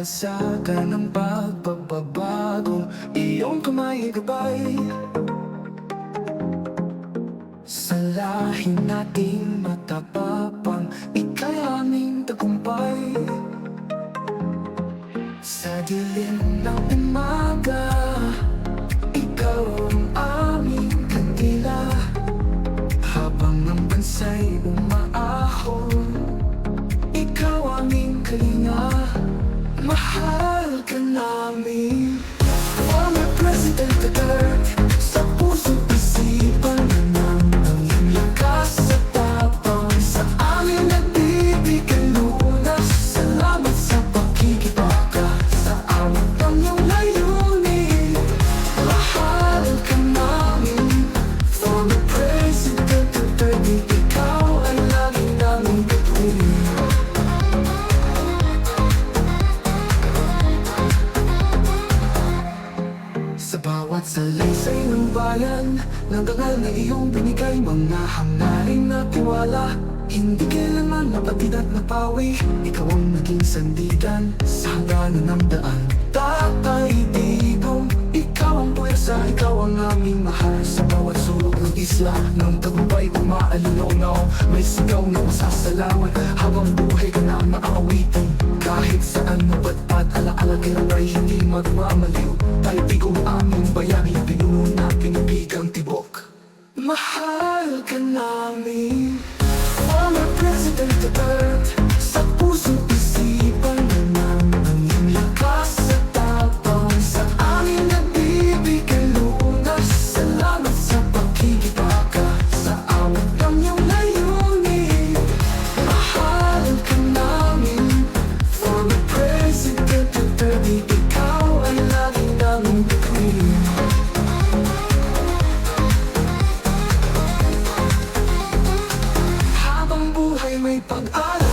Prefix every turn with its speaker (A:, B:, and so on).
A: kalsada ng pagbabago Iyong kamay gabay Sa lahi nating matapapang Ika'y aming tagumpay. Sa dilim ng umaga Ikaw ang aming kandila. Habang ang bansa'y umaahon Sa bawat salaysay ng bayan Nanggangal na iyong binigay. Mga hangaring na tiwala Hindi kailanman napatid at napawi Ikaw ang naging sandigan Sa hangganan ng daan Tatay Digong Ikaw ang puwersa. Ikaw ang aming mahal Sa bawat sulok ng isla. Nang tagumpay umaalinaw May sigaw na masasalawan Habang buhay ka na ang maawitin Kahit saan mabatpat Alaala ka ng ay hindi magmamaliw. Tayo tigong Mahal ka me. I